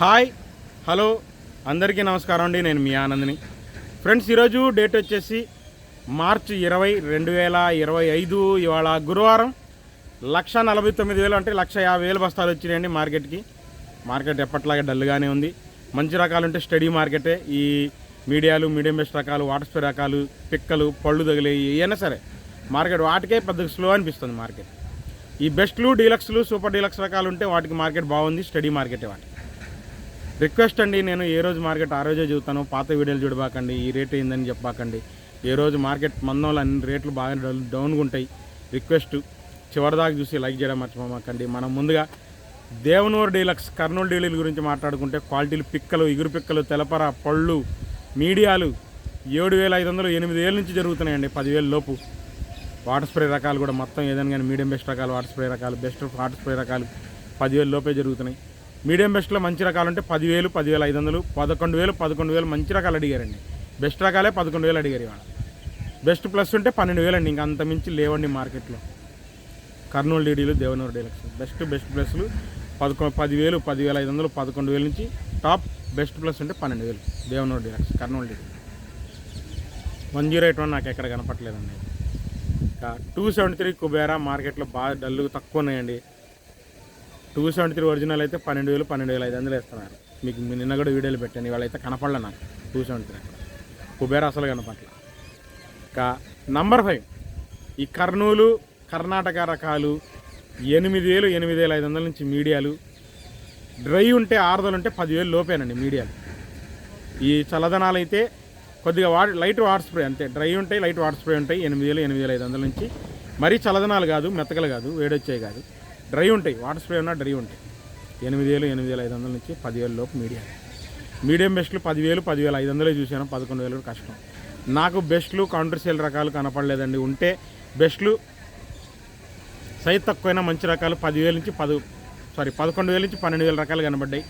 Hi hello అందరికీ నమస్కారం అండి. నేను మీ ఆనంద్ని. ఫ్రెండ్స్ ఈరోజు డేట్ వచ్చేసి మార్చి ఇరవై రెండు వేల ఇరవై ఐదు. ఇవాళ గురువారం లక్ష నలభై తొమ్మిది వేలు అంటే లక్ష యాభై వేలు బస్తాలు వచ్చినాయండి మార్కెట్కి. మార్కెట్ ఎప్పట్లాగే డల్గానే ఉంది. మంచి రకాలు అంటే స్టడీ మార్కెటే. ఈ మీడియాలు మీడియం బెస్ట్ రకాలు వాటర్ స్ప్రే రకాలు పిక్కలు పళ్ళు తగిలేవి ఏమైనా సరే మార్కెట్ వాటికే పెద్ద స్లో అనిపిస్తుంది మార్కెట్. ఈ బెస్ట్లు డీలక్స్లు సూపర్ డీలక్స్ రకాలు ఉంటే వాటికి మార్కెట్ బాగుంది స్టడీ మార్కెటే వాటి రిక్వెస్ట్ అండి నేను ఏ రోజు మార్కెట్ ఆ రోజే చూస్తాను. పాత వీడియోలు చూడబాకండి ఈ రేట్ ఏందని చెప్పాకండి ఏ రోజు మార్కెట్ మందంలో అన్ని రేట్లు బాగా డౌన్ డౌన్గా ఉంటాయి. రిక్వెస్ట్ చివరిదాకా చూసి లైక్ చేయడం మర్చిపోమాకండి. మనం ముందుగా దేవనూరు డీలక్స్ కర్నూలు డీలర్ గురించి మాట్లాడుకుంటే క్వాలిటీలు పిక్కలు ఇగురు పిక్కలు తెలపర పళ్ళు మీడియాలు ఏడు వేల ఐదు వందలు ఎనిమిది వేల నుంచి జరుగుతున్నాయండి పదివేల లోపు. వాటర్ స్ప్రే రకాలు కూడా మొత్తం ఏదైనా కానీ మీడియం బెస్ట్ రకాలు వాటర్ స్ప్రే రకాలు బెస్ట్ వాటర్ స్ప్రే రకాలు పదివేల లోపే జరుగుతున్నాయి. మీడియం బెస్ట్లో మంచి రకాలు అంటే పదివేలు పదివేల ఐదు వందలు పదకొండు వేలు పదకొండు వేలు మంచి రకాలు అడిగారండి. బెస్ట్ రకాలే పదకొండు వేలు అడిగారు ఇవాళ. బెస్ట్ ప్లస్ ఉంటే పన్నెండు వేలు అండి ఇంకా అంత మించి లేవండి మార్కెట్లో. కర్నూలు డీడీలు దేవనూరు డీలక్స్. బెస్ట్ బెస్ట్ ప్లస్లు పదకొ పదివేలు పదివేల ఐదు వందలు పదకొండు వేల నుంచి టాప్ బెస్ట్ ప్లస్ ఉంటే పన్నెండు వేలు Devanur deluxe Kurnool DD. One zero eight one నాకు ఎక్కడ కనపట్లేదండి ఇంకా టూ సెవెంటీ త్రీ కుబేరా మార్కెట్లో బాగా డల్లు తక్కువ ఉన్నాయండి. టూ సెవెంటీ త్రీ ఒరిజినల్ అయితే పన్నెండు వేలు పన్నెండు వేలు ఐదు వందలు వేస్తున్నారు. మీకు నిన్న కూడా వీడియోలు పెట్టాను ఇవాళ అయితే కనపడలే నాకు టూ సెవెంటీ త్రీ. కుబేర అసలు కనపట్ల ఇంకా నంబర్ ఫైవ్. ఈ కర్నూలు కర్ణాటక రకాలు ఎనిమిది వేలు ఎనిమిది వేల ఐదు వందల నుంచి మీడియాలు. డ్రై ఉంటే ఆరుదలు ఉంటే పదివేలు లోపేనండి మీడియాలు. ఈ చల్లదనాలు అయితే కొద్దిగా వా లైట్ వాటర్ స్ప్రే అంతే. డ్రై ఉంటాయి లైట్ వాటర్ స్ప్రే ఉంటాయి ఎనిమిది వేలు ఎనిమిది వేల ఐదు వందల నుంచి. మరీ చల్లదనాలు కాదు మెత్తకలు కాదు వేడొచ్చాయి కాదు. డ్రై ఉంటాయి. వాటర్ స్ప్రే ఉన్నా డ్రై ఉంటాయి. ఎనిమిది వేలు ఎనిమిది వేల ఐదు వందల నుంచి పదివేల లోపు మీడియం. మీడియం బెస్ట్లు పదివేలు పదివేల ఐదు వందలే చూశాను. పదకొండు వేలు కష్టం. నాకు బెస్ట్లు కౌంటర్ సేల్ రకాలు కనపడలేదండి. ఉంటే బెస్ట్లు సైజ్ తక్కువైనా మంచి రకాలు పదివేల నుంచి పది సారీ పదకొండు వేల నుంచి పన్నెండు వేల రకాలు కనబడ్డాయి.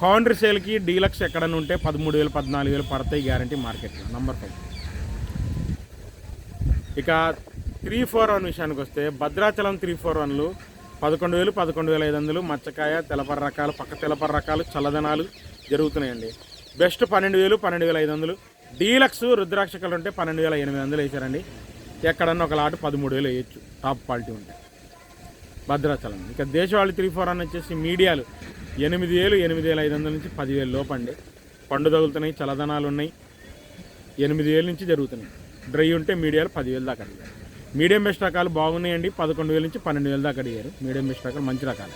కౌంటర్ సేల్కి డీలక్స్ ఎక్కడన్నా ఉంటే పదమూడు వేలు పద్నాలుగు వేలు పడతాయి గ్యారంటీ మార్కెట్లో. Number five. ఇక త్రీ ఫోర్ వన్ విషయానికి వస్తే భద్రాచలం త్రీ ఫోర్ వన్లు పదకొండు వేలు పదకొండు వేల ఐదు వందలు మచ్చకాయ తెలపర రకాలు పక్క తెలపర రకాలు చల్లదనాలు జరుగుతున్నాయండి. బెస్ట్ పన్నెండు వేలు పన్నెండు వేల ఐదు వందలు. డీలక్స్ రుద్రాక్ష కలర్ ఉంటే పన్నెండు వేల ఎనిమిది వందలు వేసారండి ఎక్కడన్నా ఒక లాటు పదమూడు వేలు వేయచ్చు. టాప్ క్వాలిటీ ఉంటే. భద్రాచలం. ఇంకా దేశవాళి త్రీ ఫోర్ అని వచ్చేసి మీడియాలు. ఎనిమిది వేలు ఎనిమిది వేల ఐదు వందల నుంచి పదివేలు లోపండి పండు తగులుతున్నాయి చల్లదనాలు ఉన్నాయి. ఎనిమిది వేల నుంచి జరుగుతున్నాయి. డ్రై ఉంటే మీడియాలు పదివేలు దాకా అడిగారు మీడియం బెస్ట్ రకాలు బాగున్నాయండి. పదకొండు వేల నుంచి పన్నెండు వేల దాకా అడిగారు. మీడియం బెస్ట్ రకాలు మంచి రకాలు.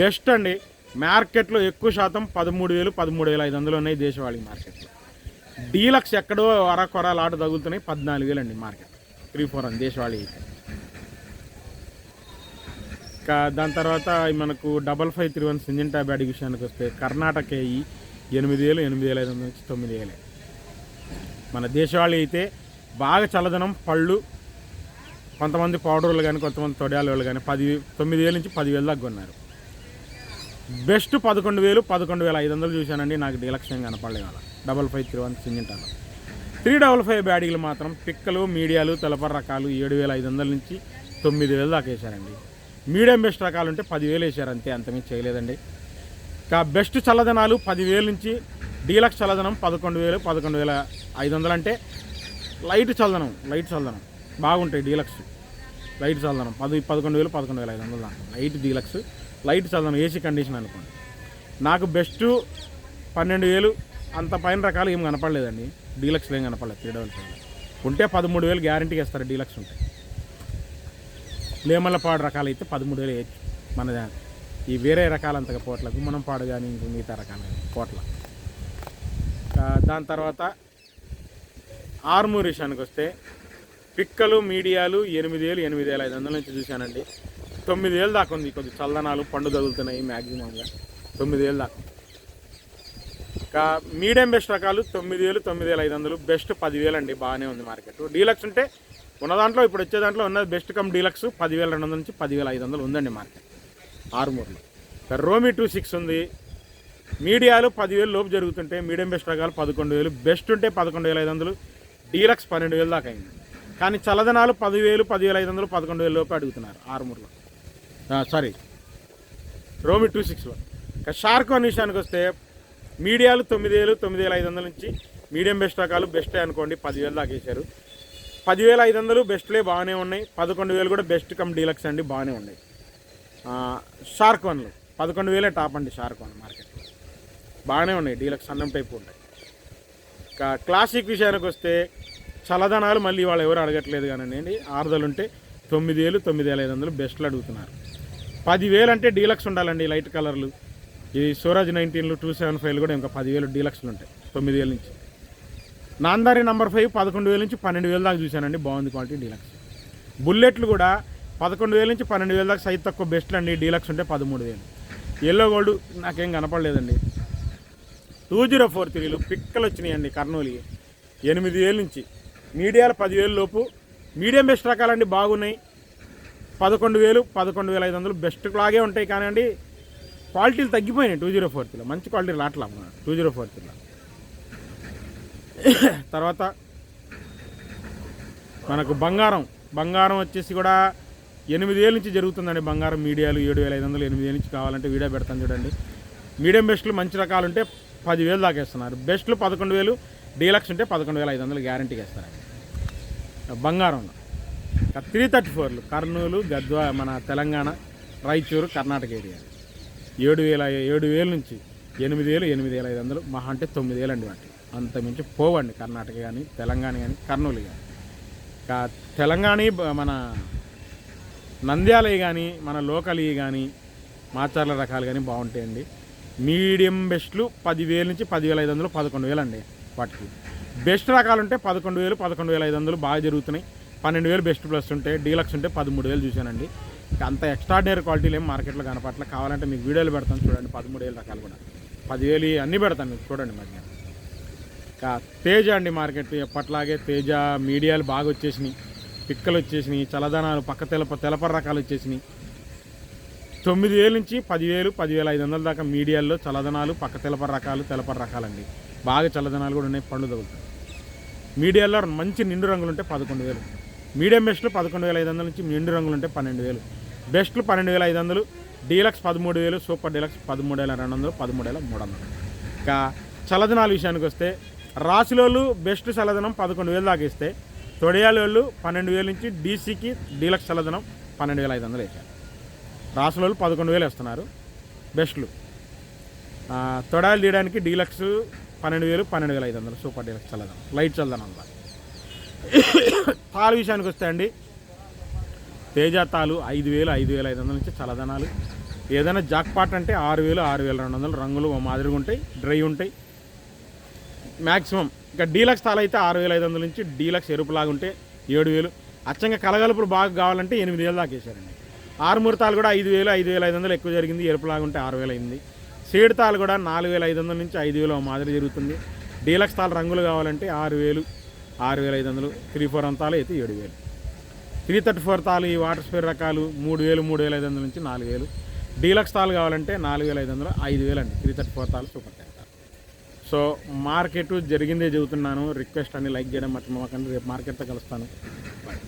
బెస్ట్ అండి. మార్కెట్లో ఎక్కువ శాతం పదమూడు వేలు పదమూడు వేల ఐదు వందలు ఉన్నాయి దేశవాళీ మార్కెట్లో. డీలక్స్ ఎక్కడో అరకొర లాట తగులుతున్నాయి. పద్నాలుగు వేలు అండి మార్కెట్. త్రీ ఫోర్ అని దేశవాళీ. అయితే ఇంకా దాని తర్వాత మనకు double five three one Syngenta bad విషయానికి వస్తే కర్ణాటక ఈ ఎనిమిది వేలు ఎనిమిది వేల ఐదు వందల నుంచి తొమ్మిది వేలే. మన దేశవాళీ అయితే బాగా చల్లదనం పళ్ళు కొంతమంది పౌడర్లు కానీ కొంతమంది తొడియాల వాళ్ళు కానీ పది తొమ్మిది వేల నుంచి పదివేలు దాకా ఉన్నారు బెస్ట్ పదకొండు వేలు పదకొండు వేల ఐదు వందలు చూశానండి. నాకు డీలక్ష్యం కనపడలేదు అలా. డబల్ ఫైవ్ త్రీ వన్ సింజంటాలో త్రీ డబల్ ఫైవ్ బ్యాడీలు మాత్రం పిక్కలు మీడియాలు తెలపర రకాలు ఏడు వేల ఐదు వందల నుంచి తొమ్మిది వేలు దాకా వేశారండి. మీడియం బెస్ట్ రకాలు ఉంటే పదివేలు వేశారు అంతే అంతమీ చేయలేదండి. ఇంకా బెస్ట్ చల్లదనాలు పదివేలు నుంచి డీలక్స్ చల్లదనం పదకొండు వేలు పదకొండు వేల ఐదు వందలు అంటే లైట్ చల్లదనం లైట్ చల్లదనం. బాగుంటాయి డీలక్స్. లైట్ చల్లదనం పది పదకొండు వేలు పదకొండు వేల ఐదు వందలు దాకా. Light deluxe. లైట్ చల్లదనం ఏసీ కండిషన్ అనుకోండి. నాకు బెస్ట్ పన్నెండు వేలు అంత పైన రకాలు ఏం కనపడలేదండి. డీలక్స్లో ఏం కనపడలేదు త్రీ డబల్ ఫైవ్ ఉంటే పదమూడు వేలు గ్యారంటీకి ఇస్తారు డీలక్స్ ఉంటే. లేమల్లపాడు రకాలు అయితే పదమూడు వేలు వేయచ్చు మన దాని ఈ వేరే రకాలు అంతగా పోట్ల గుమ్మనం పాడు కానీ ఇంక మిగతా రకాలు పోట్ల. దాని తర్వాత ఆర్మూరిషానికి వస్తే పిక్కలు మీడియాలు ఎనిమిది వేలు ఎనిమిది వేల ఐదు వందల నుంచి చూశానండి. తొమ్మిది వేలు దాకా ఉంది. కొంచెం చల్లనాలు పండు తగులుతున్నాయి మ్యాక్సిమంగా తొమ్మిది దాకా. ఇంకా మీడియం బెస్ట్ రకాలు తొమ్మిది వేలు తొమ్మిది వేల ఐదు వందలు. బెస్ట్ పదివేలు అండి. బాగానే ఉంది మార్కెట్ డీలక్స్ ఉంటే ఉన్న దాంట్లో ఇప్పుడు వచ్చే దాంట్లో ఉన్నది బెస్ట్ కమ్ డీలక్స్ పదివేల రెండు వందల నుంచి పదివేల ఐదు వందలు ఉందండి మార్కెట్ ఆరుమూరులో. ఇంకా రోమి టూ సిక్స్ ఉంది. మీడియాలు పదివేలు లోపు జరుగుతుంటే మీడియం బెస్ట్ రకాలు పదకొండు వేలు. బెస్ట్ ఉంటే పదకొండు వేల ఐదు వందలు. డీలక్స్ పన్నెండు వేలు దాకా అయింది. కానీ చల్లదనాలు పదివేలు పదివేల ఐదు వందలు పదకొండు వేలు లోపు అడుగుతున్నారు ఆరుమూరులో. సారీ రోమి టూ సిక్స్లో ఇక షార్క్ వన్ విషయానికి వస్తే మీడియాలు తొమ్మిది వేలు తొమ్మిది వేల ఐదు వందల నుంచి మీడియం బెస్ట్ రకాలు బెస్టే అనుకోండి పదివేలు దాకా వేశారు పదివేల ఐదు వందలు బెస్ట్లే బాగానే ఉన్నాయి పదకొండు వేలు కూడా బెస్ట్ కమ్ డీలక్స్ అండి బాగానే ఉన్నాయి. షార్క్ వన్లు పదకొండు వేలే టాప్ అండి షార్క్ వన్ మార్కెట్లో బాగానే ఉన్నాయి డీలక్స్ అన్నం టైప్ ఉంటాయి. ఇంకా క్లాసిక్ విషయానికి వస్తే చల్లదనాలు మళ్ళీ వాళ్ళు ఎవరు అడగట్లేదు కానండి. ఆరుదలు ఉంటే తొమ్మిది వేలు తొమ్మిది వేల ఐదు వందలు బెస్ట్లు అడుగుతున్నారు. పదివేలు అంటే డీలక్స్ ఉండాలండి లైట్ కలర్లు. ఈ సూరజ్ నైన్టీన్లు టూ సెవెన్ ఫైవ్లు కూడా ఇంకా పదివేలు డీలక్స్లు ఉంటాయి తొమ్మిది వేల నుంచి. నాందారి నంబర్ ఫైవ్ పదకొండు వేల నుంచి పన్నెండు వేల దాకా చూశానండి బాగుంది క్వాలిటీ డీలక్స్. బుల్లెట్లు కూడా పదకొండు వేల నుంచి పన్నెండు వేల దాకా సైజ్ తక్కువ బెస్ట్లు అండి డీలక్స్ ఉంటే పదమూడు వేలు ఎల్లో గోల్డ్ నాకేం కనపడలేదండి. టూ జీరో ఫోర్ త్రీలు పిక్కలు వచ్చినాయండి కర్నూలు ఎనిమిది వేల నుంచి మీడియాలు పదివేల లోపు మీడియం బెస్ట్ రకాలండి బాగున్నాయి. పదకొండు వేలు పదకొండు వేల ఐదు వందలు బెస్ట్ లాగే ఉంటాయి కానివ్వండి క్వాలిటీలు తగ్గిపోయినాయి టూ జీరో ఫోర్ త్రీలో. మంచి క్వాలిటీ రాట్లా టూ జీరో ఫోర్ త్రీలో. తర్వాత మనకు బంగారం. బంగారం వచ్చేసి కూడా ఎనిమిది వేల నుంచి జరుగుతుందండి బంగారం మీడియాలు. ఏడు వేల ఐదు వందలు ఎనిమిది వేల నుంచి కావాలంటే వీడియో పెడతాను చూడండి. మీడియం బెస్ట్లు మంచి రకాలు ఉంటే పదివేలు దాకా ఇస్తున్నారు. బెస్ట్లు పదకొండు వేలు డీలక్స్ ఉంటే పదకొండు వేల ఐదు వందలు గ్యారంటీగా ఇస్తారండి బంగారం. త్రీ థర్టీ ఫోర్లు కర్నూలు గద్వా మన తెలంగాణ రాయచూరు కర్ణాటక ఏరియా. ఏడు వేల ఏడు వేల నుంచి ఎనిమిది వేలు ఎనిమిది వేల ఐదు వందలు మహా అంటే తొమ్మిది వేలు అండి వాటి. అంతమించి పోవండి కర్ణాటక కానీ తెలంగాణ కానీ కర్నూలు కానీ. తెలంగాణ మన నంద్యాలవి కానీ మన లోకల్వి కానీ మాచార్ల రకాలు కానీ బాగుంటాయండి. మీడియం బెస్ట్లు పదివేల నుంచి పదివేల ఐదు వందలు పదకొండు వేలు అండి వాటికి. బెస్ట్ రకాలు ఉంటే పదకొండు వేలు పదకొండు వేల ఐదు వందలు బాగా జరుగుతున్నాయి. పన్నెండు వేలు బెస్ట్ ప్లస్ ఉంటే డీలక్స్ ఉంటే పదమూడు వేలు చూశానండి. అంత ఎక్స్ట్రాడినరీ క్వాలిటీలు ఏం మార్కెట్లో కనపట్ల కావాలంటే మీకు వీడియోలు పెడతాను చూడండి పదమూడు వేలు రకాలు కూడా. పదివేలు అన్నీ పెడతాను మీకు చూడండి మధ్య ఇంకా తేజ అండి మార్కెట్ ఎప్పట్లాగే తేజ మీడియాలు బాగా వచ్చేసినాయి. పిక్కలు వచ్చేసినాయి చలదనాలు పక్క తెలప తెలపర రకాలు వచ్చేసినాయి. తొమ్మిది వేల నుంచి పదివేలు పదివేల ఐదు వందల దాకా మీడియాల్లో చల్లదనాలు పక్క తెలపర రకాలు తెలపర రకాలండి. బాగా చల్లదనాలు కూడా ఉన్నాయి పండ్లు తగులుతాయి. మీడియాల్లో మంచి నిండు రంగులు ఉంటే పదకొండు వేలు. మీడియం బెస్ట్లు పదకొండు వేల ఐదు వందల నుంచి నిండు రంగులు ఉంటే పన్నెండు వేలు. బెస్ట్లు పన్నెండు వేల ఐదు వందలు డీలక్స్ పదమూడు వేలు సూపర్ డీలక్స్ పదమూడు వేల రెండు వందలు పదమూడు వేల మూడు వందలు. ఇంకా చల్లదనాల విషయానికి వస్తే రాశిలోళ్ళు బెస్ట్ చల్లదనం పదకొండు వేలు దాకా ఇస్తే తొడియాలోళ్ళు పన్నెండు వేల నుంచి డీసీకి డీలక్స్ చల్లదనం పన్నెండు వేల ఐదు వందలు వేశారు. రాసులోళ్ళు పదకొండు వేలు ఇస్తున్నారు బెస్ట్లు. తొడాలు తీయడానికి డీలక్స్ పన్నెండు వేలు పన్నెండు వేల ఐదు వందలు. సూపర్ డీలక్స్ చల్లదనం. లైట్ చల్లదనం అన్నమాట తాలు విషయానికి వస్తే అండి తేజ తాలు ఐదు వేలు ఐదు వేల ఐదు వందల నుంచి చల్లదనాలు. ఏదైనా జాక్పాట్ అంటే ఆరు వేలు ఆరు వేల రెండు వందలు. రంగులు మాదిరిగా ఉంటాయి డ్రై ఉంటాయి. మ్యాక్సిమం ఇంకా డీలక్స్ తాలు అయితే ఆరు వేల ఐదు వందల నుంచి డీలక్స్ ఎరుపులాగా ఉంటే ఏడు వేలు. అచ్చంగా కలగలుపులు బాగా కావాలంటే ఎనిమిది వేలు దాకా వేసారండి ఆరుమూరు తాలు కూడా ఐదు వేలు ఐదు వేల ఐదు వందలు ఎక్కువ జరిగింది ఎరుపులాగా ఉంటే ఆరు వేలు అయింది. సీడ్ తాలు కూడా నాలుగు వేల ఐదు వందల నుంచి ఐదు వేలు మాదిరి జరుగుతుంది. డీలక్స్ తాలు రంగులు కావాలంటే ఆరు వేలు ఆరు వేల ఐదు వందలు త్రీ ఫోర్ అంతాలు అయితే ఏడు వేలు. త్రీ థర్టీ ఫోర్ తాలు ఈ వాటర్ స్పేర్ రకాలు మూడు వేలు మూడు వేల ఐదు వందల నుంచి నాలుగు వేలు. డీలక్స్ తాలు కావాలంటే నాలుగు వేల ఐదు వందలు ఐదు వేలు అండి. త్రీ థర్టీ ఫోర్ తాలు సూపర్ ట్యాంకర్ సో మార్కెట్ జరిగిందే చెబుతున్నాను. రిక్వెస్ట్ అని లైక్ చేయడం మర్చిపోకండి రేపు మార్కెట్తో కలుస్తాను. బాయ్